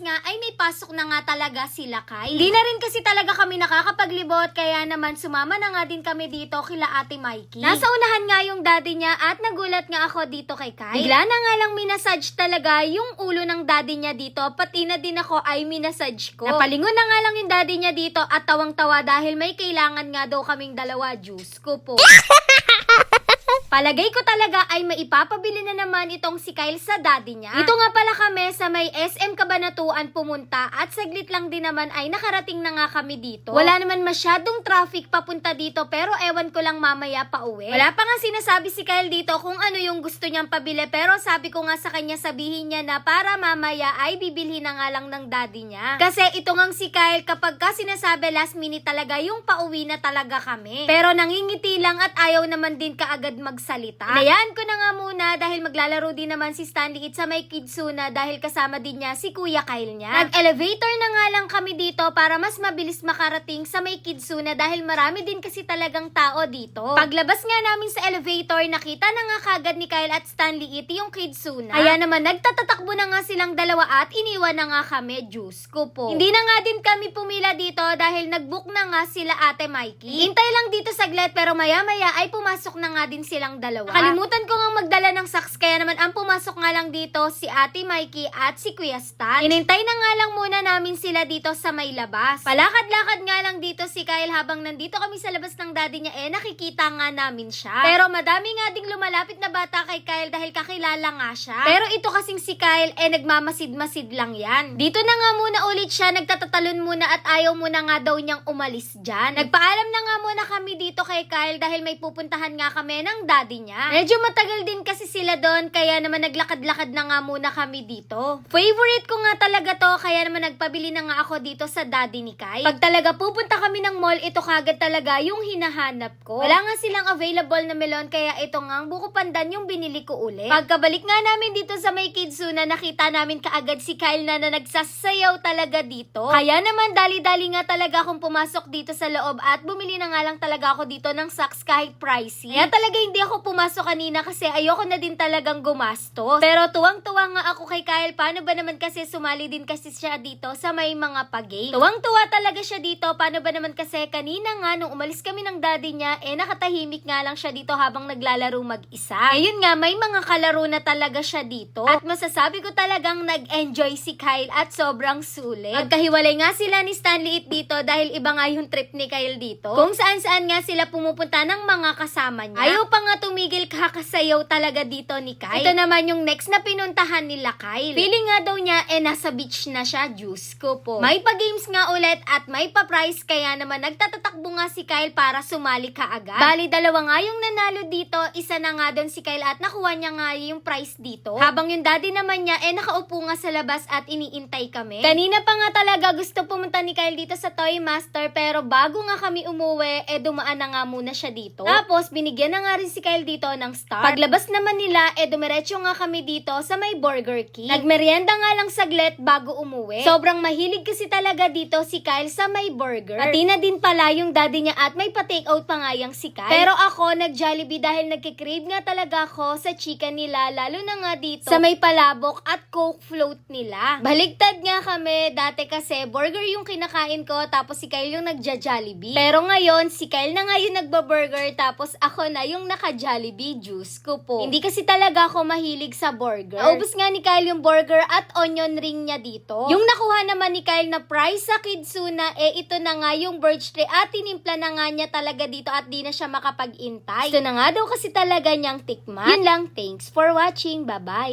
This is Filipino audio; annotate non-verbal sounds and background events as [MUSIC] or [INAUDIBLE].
nga ay may pasok na nga talaga sila Kyle. Hindi na rin kasi talaga kami nakakapaglibot kaya naman sumama na nga din kami dito kila Ate Mikey. Nasa unahan nga yung daddy niya at nagulat nga ako dito kay Kyle. Bigla na nga lang minasage talaga yung ulo ng daddy niya dito pati na din ako ay minasage ko. Napalingon na nga lang yung daddy niya dito at tawang-tawa dahil may kailangan nga daw kaming dalawa juice ko po. [LAUGHS] Palagay ko talaga ay maipapabili na naman itong si Kyle sa daddy niya. Dito nga pala kami sa may SM Kabanatuan pumunta at saglit lang din naman ay nakarating na nga kami dito. Wala naman masyadong traffic papunta dito pero ewan ko lang mamaya pa uwi. Wala pa nga sinasabi si Kyle dito kung ano yung gusto niyang pabili pero sabi ko nga sa kanya sabihin niya na para mamaya ay bibilhin na nga lang ng daddy niya. Kasi ito ngang si Kyle kapag ka sinasabi last minute talaga yung pauwi na talaga kami. Pero nangingiti lang at ayaw naman din kaagad magsalita. Inayaan ko na nga muna dahil maglalaro din naman si Stanley It sa may Kidsuna dahil kasama din niya si Kuya Kyle niya. Nag-elevator na nga lang kami dito para mas mabilis makarating sa may Kidsuna dahil marami din kasi talagang tao dito. Paglabas nga namin sa elevator, nakita na nga kagad ni Kyle at Stanley It yung Kidsuna. Kaya naman nagtatatakbo na nga silang dalawa at iniwan na nga kami, juice ko po. Hindi na nga din kami pumila dito dahil nagbook na nga sila ate Mikey. Hintay lang dito saglit pero maya maya ay pumasok na nga din silang dalawa. Nakalimutan ko nga magdala ng socks kaya naman ang pumasok nga lang dito si ate Mikey at si Kuya Stan. Inintay na nga lang muna namin sila dito sa may labas. Palakad-lakad nga lang Kyle habang nandito kami sa labas ng daddy niya eh nakikita nga namin siya. Pero madami nga ding lumalapit na bata kay Kyle dahil kakilala nga siya. Pero ito kasing si Kyle eh nagmamasid-masid lang yan. Dito na nga muna ulit siya nagtatatalon muna at ayaw muna nga daw niyang umalis dyan. Nagpaalam na nga muna kami dito kay Kyle dahil may pupuntahan nga kami ng daddy niya. Medyo matagal din kasi sila doon kaya naman naglakad-lakad na nga muna kami dito. Favorite ko nga talaga to kaya naman nagpabili na nga ako dito sa daddy ni Kyle. Pag talaga pupunta kami ng mall, ito kagad talaga yung hinahanap ko. Wala nga silang available na melon kaya ito nga ang buko pandan yung binili ko ulit. Pagkabalik nga namin dito sa may Kidsuna, nakita namin kaagad si Kyle na, na nagsasayaw talaga dito. Kaya naman dali-dali nga talaga akong pumasok dito sa loob at bumili na nga lang talaga ako dito ng socks kahit pricey. Kaya talaga hindi ako pumasok kanina kasi ayoko na din talagang gumastos. Pero tuwang-tuwa nga ako kay Kyle. Paano ba naman kasi sumali din kasi siya dito sa may mga pag-game? Tuwang-tuwa talaga siya dito. Paano ba naman kasi kanina nga nung umalis kami ng daddy niya, eh nakatahimik nga lang siya dito habang naglalaro mag-isa. Ayun nga, may mga kalaro na talaga siya dito. At masasabi ko talagang nag-enjoy si Kyle at sobrang sulit. Magkahiwalay nga sila ni Stanley It dito dahil iba nga yung trip ni Kyle dito. Kung saan-saan nga sila pumupunta ng mga kasama niya. Ayaw pa nga tumigil kakasayaw talaga dito ni Kyle. Ito naman yung next na pinuntahan nila Kyle. Feeling nga daw niya eh nasa beach na siya, juice ko po. May pa-games nga ulit at may pa-prize kaya naman nagtatatakbo nga si Kyle para sumali ka agad. Bali, dalawa nga yung nanalo dito, isa na nga doon si Kyle at nakuha niya nga yung prize dito. Habang yung daddy naman niya eh nakaupo nga sa labas at iniintay kami. Kanina pa nga talaga gusto pumunta ni Kyle dito sa Toy Master pero bago nga kami umuwi eh dumaan na nga muna siya dito. Tapos binigyan na nga rin si Kyle dito ng star. Paglabas naman nila eh dumiretso nga kami dito sa may Burger King. Nagmerienda nga lang saglit bago umuwi. Sobrang mahilig kasi talaga dito si Kyle sa may burger. Pati na din pala yung daddy niya at may pa-take out pa nga yung si Kyle. Pero ako nag-Jollibee dahil nagkikrave nga talaga ako sa chicken nila lalo na nga dito sa may palabok at coke float nila. Baligtad nga kami dati kasi burger yung kinakain ko tapos si Kyle yung nagja-Jollibee. Pero ngayon si Kyle na nga yung nagba-burger tapos ako na yung naka-Jollibee juice ko po. Hindi kasi talaga ako mahilig sa burger. Naubos nga ni Kyle yung burger at onion ring niya dito. Yung nakuha naman ni Kyle na prize sa Kidsuna, eh ito na nga yung birch tree at tinimpla na nga niya talaga dito at di na siya makapag-intay. Ito na nga daw kasi talaga niyang tikman. Yun lang, thanks for watching. Bye-bye.